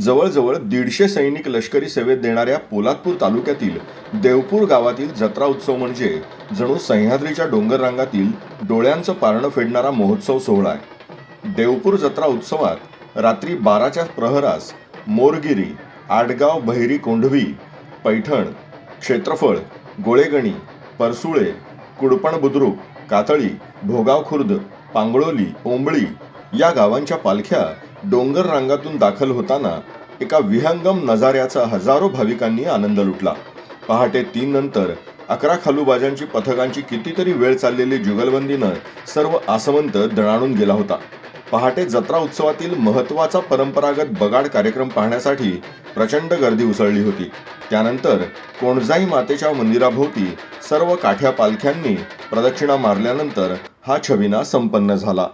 जवळजवळ दीडशे सैनिक लष्करी सेवेत देणाऱ्या पोलादपूर तालुक्यातील देवपूर गावातील जत्रा उत्सव म्हणजे जणू सह्याद्रीच्या डोंगर रांगातील डोळ्यांचं पारणं फेडणारा महोत्सव सोहळा आहे. देवपूर जत्रा उत्सवात रात्री बाराच्या प्रहरास मोरगिरी आडगाव बहिरी कोंढवी पैठण क्षेत्रफळ गोळेगणी परसुळे कुडपण बुद्रुक कातळी भोगाव खुर्द पांगळोली ओंबळी या गावांच्या पालख्या डोंगर रांगातून दाखल होताना एका विहंगम नजाऱ्याचा हजारो भाविकांनी आनंद लुटला. पहाटे तीन नंतर अकरा खालूबाजांची पथकांची कितीतरी वेळ चाललेली जुगलबंदीनं सर्व आसमंत दणाणून गेला होता. पहाटे जत्रा उत्सवातील महत्त्वाचा परंपरागत बगाड कार्यक्रम पाहण्यासाठी प्रचंड गर्दी उसळली होती. त्यानंतर कोणजाई मातेच्या मंदिराभोवती सर्व काठ्या पालख्यांनी प्रदक्षिणा मारल्यानंतर हा छबिना संपन्न झाला.